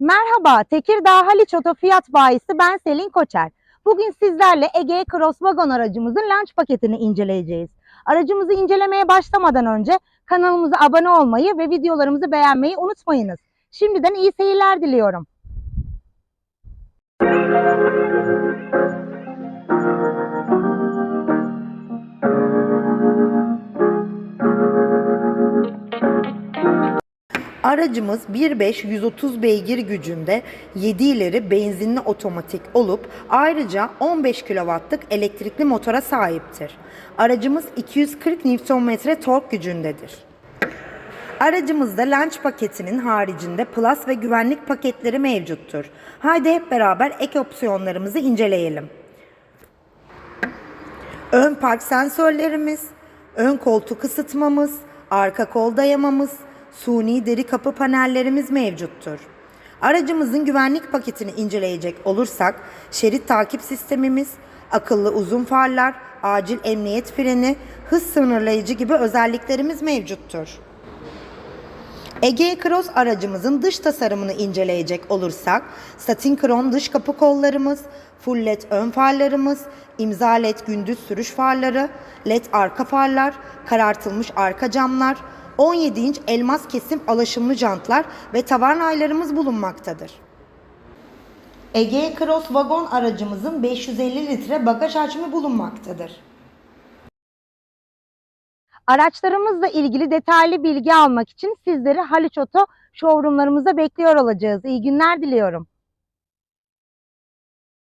Merhaba, Tekirdağ Haliç Oto Fiyat Bayisi ben Selin Koçer. Bugün sizlerle Ege Cross Wagon aracımızın launch paketini inceleyeceğiz. Aracımızı incelemeye başlamadan önce kanalımıza abone olmayı ve videolarımızı beğenmeyi unutmayınız. Şimdiden iyi seyirler diliyorum. Aracımız 1.5 130 beygir gücünde 7 ileri benzinli otomatik olup ayrıca 15 kW'lık elektrikli motora sahiptir. Aracımız 240 Nm tork gücündedir. Aracımızda launch paketinin haricinde Plus ve güvenlik paketleri mevcuttur. Haydi hep beraber ek opsiyonlarımızı inceleyelim. Ön park sensörlerimiz, ön koltuk ısıtmamız, arka kol dayamamız, suni deri kapı panellerimiz mevcuttur. Aracımızın güvenlik paketini inceleyecek olursak, şerit takip sistemimiz, akıllı uzun farlar, acil emniyet freni, hız sınırlayıcı gibi özelliklerimiz mevcuttur. Ege Cross aracımızın dış tasarımını inceleyecek olursak, satin krom dış kapı kollarımız, full led ön farlarımız, imza led gündüz sürüş farları, led arka farlar, karartılmış arka camlar, 17 inç elmas kesim alaşımlı jantlar ve tavan aylarımız bulunmaktadır. Ege Cross vagon aracımızın 550 litre bagaj hacmi bulunmaktadır. Araçlarımızla ilgili detaylı bilgi almak için sizleri Haliç Oto showroomlarımıza bekliyor olacağız. İyi günler diliyorum.